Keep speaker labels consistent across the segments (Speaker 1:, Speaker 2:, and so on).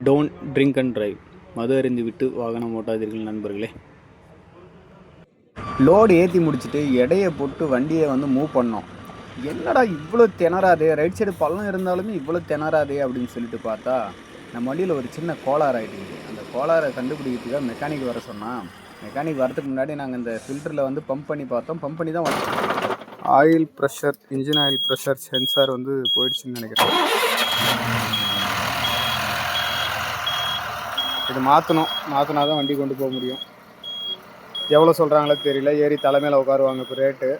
Speaker 1: Don't drink and drive மது அறிந்து விட்டு வாகனம் ஓட்டாதீர்கள் நண்பர்களே. லோடு ஏற்றி முடிச்சுட்டு எடையை போட்டு வண்டியை வந்து மூவ் பண்ணோம். என்னடா இவ்வளோ திணறாதே? ரைட் சைடு பள்ளம் இருந்தாலுமே இவ்வளோ திணறாதே அப்படின்னு சொல்லிட்டு பார்த்தா நம்ம வண்டியில் ஒரு சின்ன கோளாறு ஆகிடுது அந்த கோளாறை கண்டுபிடிக்கிறதுக்காக மெக்கானிக் வர சொன்னான். மெக்கானிக் வரதுக்கு முன்னாடி நாங்கள் இந்த ஃபில்டரில் வந்து பம்ப் பண்ணி பார்த்தோம். பம்ப் பண்ணி தான் oil pressure engine oil pressure sensor வந்து போயிடுச்சுன்னு நினைக்கிறேன். இது மாற்றணும் மாற்றினா தான் வண்டி கொண்டு போக முடியும். எவ்வளோ சொல்கிறாங்களோ தெரியல. ஏறி தலைமையில் உட்காருவாங்க இப்போ ரேட்டு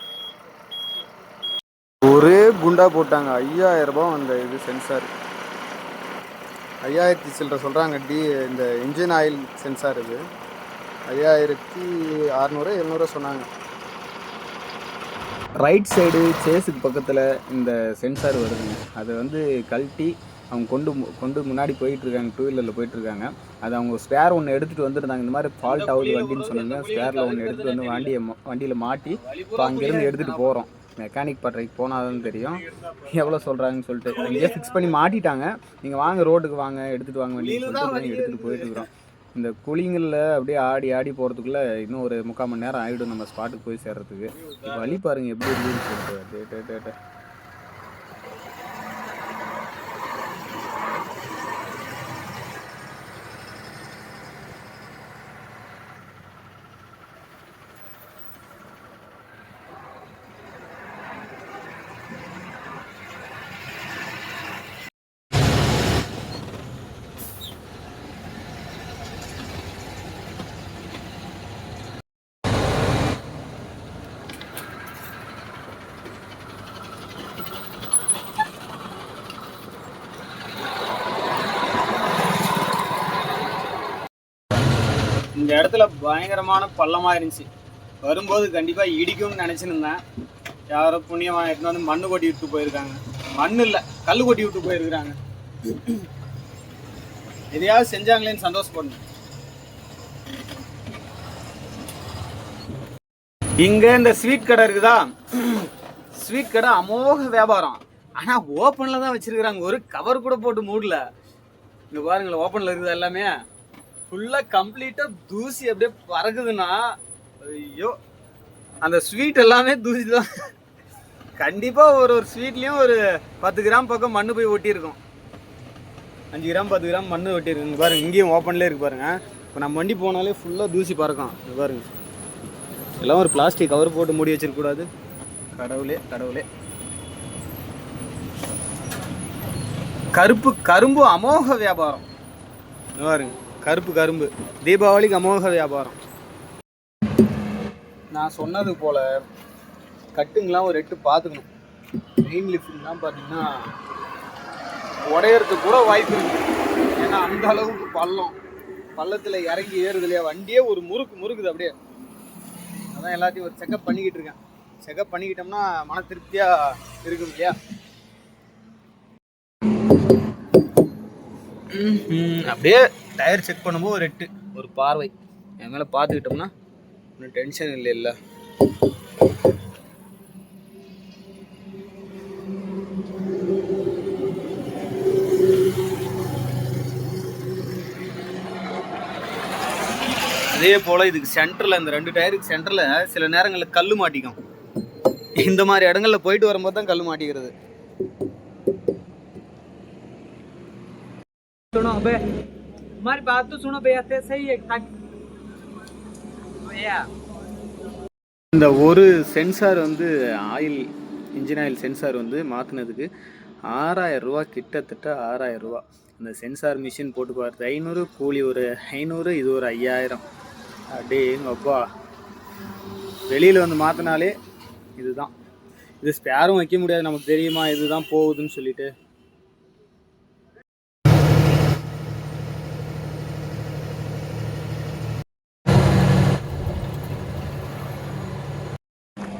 Speaker 1: ஒரே குண்டா போட்டாங்க. ஐயாயிரம் ரூபாய் அந்த இது சென்சார் ஐயாயிரத்தி சில்லற சொல்கிறாங்க டி இந்த இன்ஜின் ஆயில் சென்சார் இது. ஐயாயிரத்தி அறநூறு எழுநூறுவா சொன்னாங்க. ரைட் சைடு சேஸுக்கு பக்கத்தில் இந்த சென்சார் வருதுங்க. அதை வந்து கழட்டி அவங்க கொண்டு கொண்டு முன்னாடி போயிட்டு இருக்காங்க டூ வீலரில் போயிட்டு இருக்காங்க அது அவங்க ஸ்பேர் ஒன்று எடுத்துகிட்டு வந்துருந்தாங்க. இந்த மாதிரி ஃபால்ட் ஆகுது வண்டின்னு சொன்னாங்க ஸ்பேரில் ஒன்று எடுத்துகிட்டு வந்து வண்டியை வண்டியில் மாட்டி இப்போ அங்கேருந்து எடுத்துகிட்டு போகிறோம் மெக்கானிக் பட்டறைக்கு போனால் தான் தெரியும். எவ்வளோ சொல்கிறாங்கன்னு சொல்லிட்டு இங்கேயே ஃபிக்ஸ் பண்ணி மாட்டிட்டாங்க. நீங்கள் வாங்க ரோட்டுக்கு வாங்க எடுத்துகிட்டு வாங்க வண்டின்னு சொல்லிட்டு எடுத்துகிட்டு போயிட்டு இருக்கிறோம் இந்த குழிங்களில் அப்படியே ஆடி ஆடி போகிறதுக்குள்ளே இன்னும் ஒரு முக்கால் மணி நேரம் ஆகிடும் நம்ம ஸ்பாட்டுக்கு போய் சேர்றதுக்கு. வழி பாருங்க எப்படி இருக்குன்னு சொல்லிட்டு. இந்த இடத்துல பயங்கரமான பள்ளமாக இருந்துச்சு. வரும்போது கண்டிப்பாக இடிக்கும்னு நினச்சிருந்தேன். இருந்தேன் யாரோ புண்ணியமாக எடுத்துன்னு வந்து மண்ணு கொட்டி விட்டு போயிருக்காங்க. மண் இல்லை கல் கொட்டி விட்டு போயிருக்கிறாங்க. எதையாவது செஞ்சாங்களேன்னு சந்தோஷப்படணும். இங்கே இந்த ஸ்வீட் கடை இருக்குதா? ஸ்வீட் கடை அமோக வியாபாரம். ஆனால் ஓப்பனில் தான் வச்சுருக்குறாங்க. ஒரு கவர் கூட போட்டு மூடல. இங்கே பாருங்களேன் ஓப்பனில் இருக்குது எல்லாமே? ஃபுல்லா கம்ப்ளீட்டா தூசி அப்படியே பறக்குதுன்னா ஐயோ அந்த ஸ்வீட் எல்லாமே தூசி தான் கண்டிப்பா ஒரு ஒரு ஸ்வீட்லயும் ஒரு பத்து கிராம் பக்கம் மண்ணு போய் ஒட்டியிருக்கும். அஞ்சு கிராம் பத்து கிராம் மண்ணு ஒட்டியிருக்கு பாருங்க இங்கேயும் ஓப்பன்லேயே இருக்கு பாருங்க. இப்போ நம்ம வண்டி போனாலே ஃபுல்லாக தூசி பறக்கும். இங்க பாருங்க. எல்லாம் ஒரு பிளாஸ்டிக் கவர் போட்டு மூடி வச்சிருக்கூடாது கடவுளே கடவுளே. கருப்பு கரும்பு அமோக வியாபாரம். பாருங்க. கருப்பு கரும்பு. தீபாவளிக்கு அமோக வியாபாரம். நான் சொன்னது போல் கட்டுங்கெலாம் ஒரு எட்டு பார்த்துக்கணும். மெயின் லிஃப்ட்லாம் பார்த்தீங்கன்னா உடையறதுக்கு கூட வாய்ப்பு இருக்குது ஏன்னா அந்த அளவுக்கு பள்ளம். பள்ளத்தில் இறங்கி ஏறுது இல்லையா? வண்டியே ஒரு முறுக்கு முறுக்குது அப்படியே. அதான் எல்லாத்தையும் ஒரு செக்கப் பண்ணிக்கிட்டு இருக்கேன். செக்கப் பண்ணிக்கிட்டோம்னா மன திருப்தியாக இருக்கும் இல்லையா? அப்படியே டயர் செக் பண்ணும்போது ஒரு எட்டு. ஒரு பார்வை. என் மேலே பார்த்துக்கிட்டோம்னா ஒன்றும் டென்ஷன் இல்லை இல்லை. அதே போல் இதுக்கு சென்டரில் இந்த ரெண்டு டயருக்கு சென்டரில் சில நேரங்களில் கல் மாட்டிக்கும். இந்த மாதிரி இடங்களில் போயிட்டு வரும்போது தான் கல் மாட்டிக்கிறது.
Speaker 2: அப்படியே हमारी बात तो सुनो भैया ते सही है ठाक भैया
Speaker 1: இந்த ஒரு சென்சார் வந்து ஆயில் இன்ஜின் ஆயில் சென்சார் வந்து மாற்றினதுக்கு ஆறாயிரம் ரூபா கிட்டத்தட்ட ஆறாயிரம் ரூபா இந்த சென்சார் மிஷின் போட்டு பார்த்து ஐநூறு கூலி ஒரு ஐநூறு இது ஒரு ஐயாயிரம் அப்படியே எங்க அப்பா வெளியில் வந்து மாற்றினாலே இதுதான் இது ஸ்பேரும் வைக்க முடியாது நமக்கு தெரியுமா இதுதான் போகுதுன்னு சொல்லிட்டு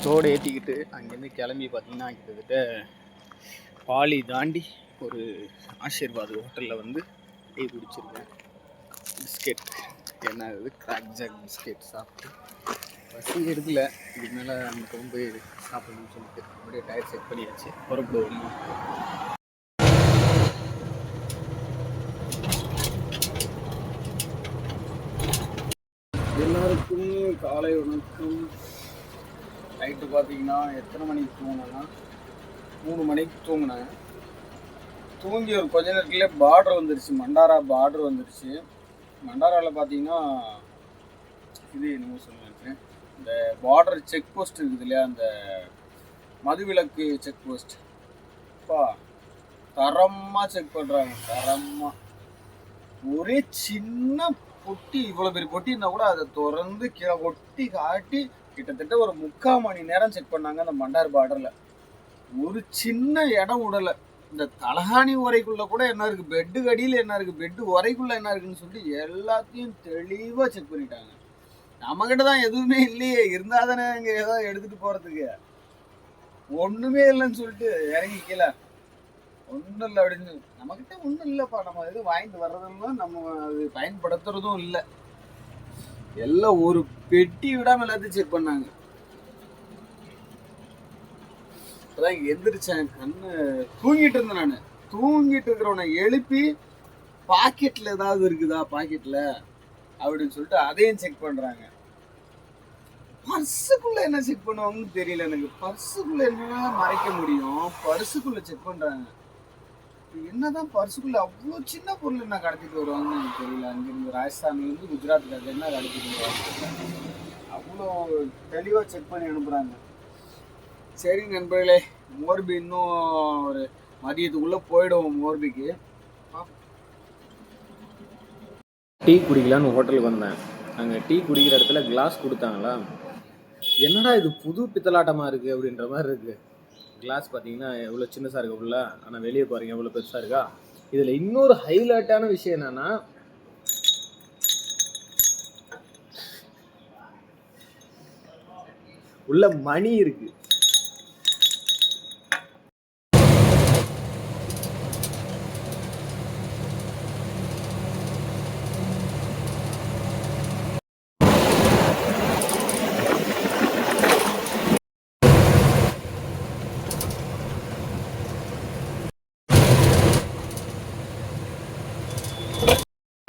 Speaker 1: தோடு ஏற்றிக்கிட்டு அங்கேருந்து கிளம்பி பார்த்திங்கன்னா கிட்டத்தட்ட பாலி தாண்டி ஒரு ஆசீர்வாத் ஹோட்டலில் வந்து டீ குடிச்சிருக்கேன். பிஸ்கெட். என்ன இது? கிராக் ஜாக் பிஸ்கெட் சாப்பிட்டு பசி எடுக்கல. இது மேலே நமக்கு ரொம்ப சாப்பிடணும்னு சொல்லிட்டு அப்படியே டயர் செக் பண்ணியாச்சு. புறப்படுவோமா எல்லாருக்கும் காலை வணக்கம். நைட்டு பார்த்தீங்கன்னா எத்தனை மணிக்கு தூங்கினேன்னா? மூணு மணிக்கு தூங்கினேன். தூங்கி ஒரு கொஞ்ச நேரத்துலேயே பார்டர் வந்துருச்சு. மண்டாரா பார்டர் வந்துருச்சு. மண்டாராவில் பார்த்தீங்கன்னா இது என்னமோ சொல்லியிருக்கேன் இந்த பார்டர் செக் போஸ்ட் இருக்குது இல்லையா? அந்த மதுவிலக்கு செக் போஸ்ட் அப்பா தரமாக செக் பண்ணுறாங்க தரமாக ஒரே சின்ன பொட்டி இவ்வளோ பெரிய பொட்டி இருந்தால் கூட அதை திறந்து கீழே கொட்டி காட்டி கிட்டத்தட்ட ஒரு முக்கால் மணி நேரம் செக் பண்ணாங்க அந்த மண்டார் பார்டரில் ஒரு சின்ன இடம் விடலை இந்த தலகாணி உரைக்குள்ளே கூட என்ன இருக்குது பெட்டு கடியில் என்ன இருக்குது பெட்டு உரைக்குள்ளே என்ன இருக்குன்னு சொல்லிட்டு எல்லாத்தையும் தெளிவாக செக் பண்ணிட்டாங்க. நம்மக்கிட்ட தான் எதுவுமே இல்லையே. இருந்தால் தானே இங்கே ஏதோ எடுத்துகிட்டு போகிறதுக்கு ஒன்றுமே இல்லைன்னு சொல்லிட்டு இறங்கி கீழே. ஒன்றும் இல்லை அப்படின்னு நம்மக்கிட்ட ஒன்றும் இல்லைப்பா. நம்ம எதுவும் வாங்கிட்டு வர்றதெல்லாம் நம்ம அது பயன்படுத்துறதும் இல்லை. எல்லாம் ஒரு பெட்டி விடாம எல்லாத்தையும் செக் பண்ணாங்க. அதான் எந்திரிச்சேன் கண்ணு தூங்கிட்டு இருந்தேன் நான். தூங்கிட்டு இருக்கிறவனை எழுப்பி பாக்கெட்ல ஏதாவது இருக்குதா பாக்கெட்ல அப்படின்னு சொல்லிட்டு அதையும் செக் பண்றாங்க. பர்ஸுக்குள்ள என்ன செக் பண்ணுவாங்கன்னு தெரியல எனக்கு. பர்ஸுக்குள்ள என்ன மறைக்க முடியும். பர்ஸுக்குள்ள செக் பண்றாங்க. என்னதான் பர்சுக்குள்ள அவ்வளோ சின்ன பொருள் என்ன கடத்திட்டு வருவாங்கன்னு எனக்கு தெரியல. அங்கிருந்து ராஜஸ்தான்லேருந்து குஜராத்துக்கு அது என்ன கடத்திட்டு வருவாங்க? அவ்வளோ தெளிவாக செக் பண்ணி அனுப்புகிறாங்க சரி நண்பர்களே மோர்பி இன்னும் ஒரு மதியத்துக்குள்ளே போயிடுவோம் மோர்பிக்கு.
Speaker 3: டீ குடிக்கலான்னு ஹோட்டலுக்கு வந்தேன். அங்கே டீ குடிக்கிற இடத்துல கிளாஸ் கொடுத்தாங்களா? என்னடா இது புது பித்தலாட்டமாக இருக்குது அப்படின்ற மாதிரி இருக்குது கிளாஸ் பார்த்தீங்கன்னா எவ்வளோ சின்னசாக இருக்கு உள்ள? ஆனால் வெளியே பாருங்க எவ்வளோ பெருசாக இருக்கா? இதில் இன்னொரு ஹைலைட்டான விஷயம் என்னன்னா உள்ள மணி இருக்கு.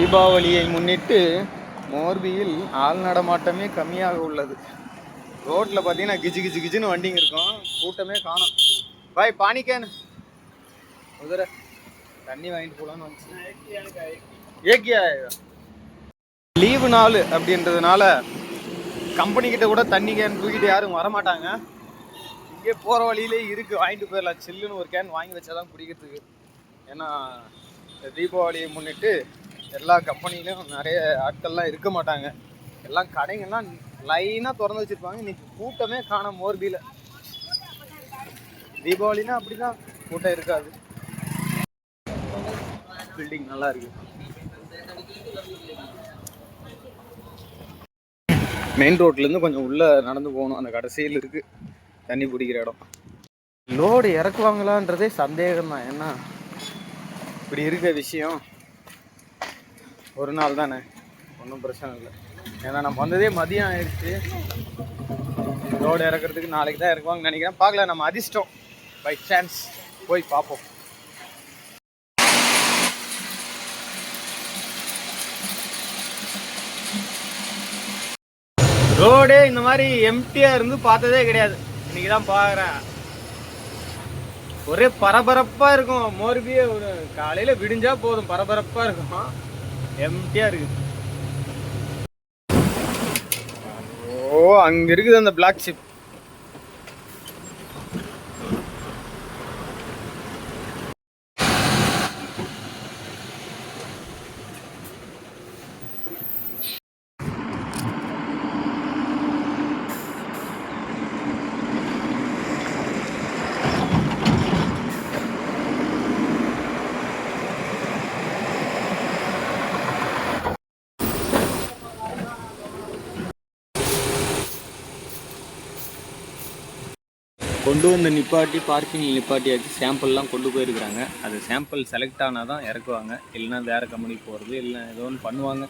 Speaker 1: தீபாவளியை முன்னிட்டு மோர்பியில் ஆள் நடமாட்டமே கம்மியாக உள்ளது. ரோட்டில் பார்த்தீங்கன்னா கிஜி கிஜி கிஜின்னு வண்டிங்க இருக்கும். கூட்டமே காணும். பாய் பானிக்கேன் உதர தண்ணி வாங்கிட்டு போகலான்னு வந்துச்சு. ஏக்கியா? லீவு நாள் அப்படின்றதுனால கம்பெனிக்கிட்ட கூட தண்ணி கேன் தூக்கிட்டு யாரும் வரமாட்டாங்க. இங்கே போகிற வழியிலே இருக்குது வாங்கிட்டு போயிடலாம். சில்லுன்னு ஒரு கேன் வாங்கி வச்சாதான் குடிக்கிறதுக்கு. ஏன்னா தீபாவளியை முன்னிட்டு எல்லா கம்பெனிலையும் நிறைய ஆட்கள்லாம் இருக்க மாட்டாங்க. எல்லாம் கடைங்கள்லாம் லைனாக திறந்து வச்சிருப்பாங்க. இன்றைக்கி கூட்டமே காணோம் மோர்பியில் தீபாவளினா அப்படிதான். கூட்டம் இருக்காது. பில்டிங் நல்லா இருக்கு. மெயின் ரோட்லேருந்து கொஞ்சம் உள்ளே நடந்து போகணும். அந்த கடைசியில் இருக்கு. தண்ணி பிடிக்கிற இடம். லோடு இறக்குவாங்களான்றதே சந்தேகம் தான் ஏன்னா இப்படி இருக்க விஷயம் ஒரு நாள் தானே? ஒன்றும் பிரச்சனை இல்லை. ஏன்னா நம்ம வந்ததே மதியம் ஆயிடுச்சு. ரோடு இறக்குறதுக்கு நாளைக்கு தான் இறக்குவாங்கன்னு நினைக்கிறேன். பார்க்கல நம்ம அதிர்ஷ்டம். பை சான்ஸ் போய் பார்ப்போம். ரோடே இந்த மாதிரி எம்டியா இருந்து பார்த்ததே கிடையாது. இன்னைக்கு தான் பார்க்குறேன். ஒரே பரபரப்பா இருக்கும். மோர்பியே ஒரு காலையில விடிஞ்சா போதும். பரபரப்பா இருக்கும். எம்டியா இருக்கு. ஓ அங்க இருக்குது அந்த பிளாக் ஷிப்
Speaker 3: கொண்டு வந்து நிப்பாட்டி பார்க்கிங் நிப்பாட்டியாச்சு. சாம்பிள்லாம் கொண்டு போயிருக்கிறாங்க. அது சாம்பிள் செலக்ட் ஆனால் தான் இறக்குவாங்க. இல்லைன்னா வேறு கம்பெனிக்கு போகிறது இல்லை ஏதோ ஒன்று பண்ணுவாங்க.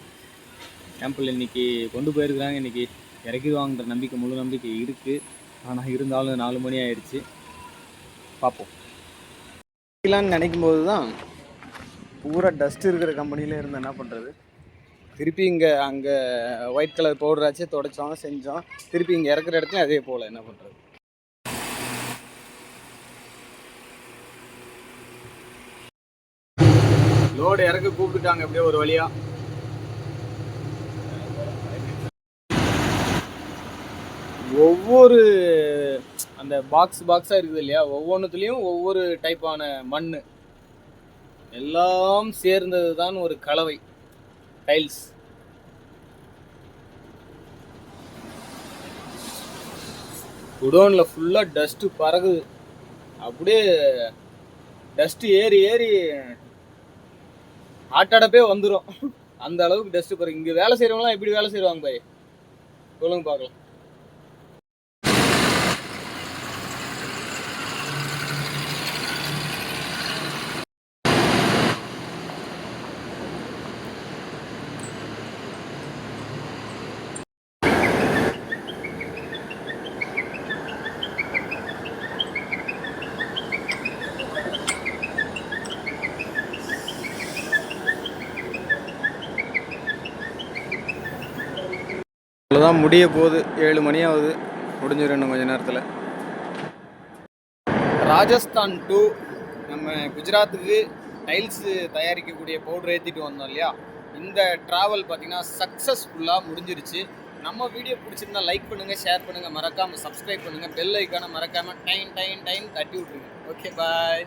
Speaker 3: சாம்பிள் இன்றைக்கி கொண்டு போயிருக்கிறாங்க. இன்றைக்கி இறக்கிடுவாங்கன்ற நம்பிக்கை முழு நம்பிக்கை இருக்குது ஆனால் இருந்தாலும் நாலு மணி ஆயிடுச்சு. பார்ப்போம்.
Speaker 1: நினைக்கும் போது தான் பூரா டஸ்ட் இருக்கிற கம்பெனியில் இருந்து என்ன பண்ணுறது திருப்பி இங்கே அங்கே ஒயிட் கலர் பவுடராச்சே துடைச்சோம் தொடச்சோம் செஞ்சோம். திருப்பி இங்கே இறக்குற இடத்துல அதே போல் என்ன பண்ணுறது லோடு இறக்க கூப்பிட்டுட்டாங்க அப்படியே ஒரு வழியா. ஒவ்வொரு அந்த பாக்ஸ் பாக்ஸாக இருக்குது இல்லையா? ஒவ்வொன்றுத்துலேயும் ஒவ்வொரு டைப்பான மண் எல்லாம் சேர்ந்தது தான் ஒரு கலவை டைல்ஸ் குடோனில் ஃபுல்லாக டஸ்ட்டு பறகுது அப்படியே டஸ்ட்டு ஏறி ஏறி ஆட்டடப்பே வந்துடும் அந்த அளவுக்கு டஸ்ட்டு பறகு இங்கே வேலை செய்கிறவங்களாம் எப்படி வேலை செய்வாங்க பாய் சொல்லுங்க பார்க்கலாம். அவ்வளோதான் முடிய போகுது. ஏழு மணி ஆகுது. முடிஞ்சிடும் இன்னும் கொஞ்ச நேரத்தில். ராஜஸ்தான் டு நம்ம குஜராத்துக்கு டைல்ஸு தயாரிக்கக்கூடிய பவுடர் ஏற்றிட்டு வந்தோம் இல்லையா? இந்த ட்ராவல் பார்த்தீங்கன்னா சக்ஸஸ்ஃபுல்லாக முடிஞ்சிருச்சு. நம்ம வீடியோ பிடிச்சிருந்தா லைக் பண்ணுங்கள் ஷேர் பண்ணுங்கள் மறக்காமல் சப்ஸ்கிரைப் பண்ணுங்கள் பெல் ஐக்கானை மறக்காமல் டைம் டைம் டைம் தட்டி விட்ருங்க ஓகே பாய்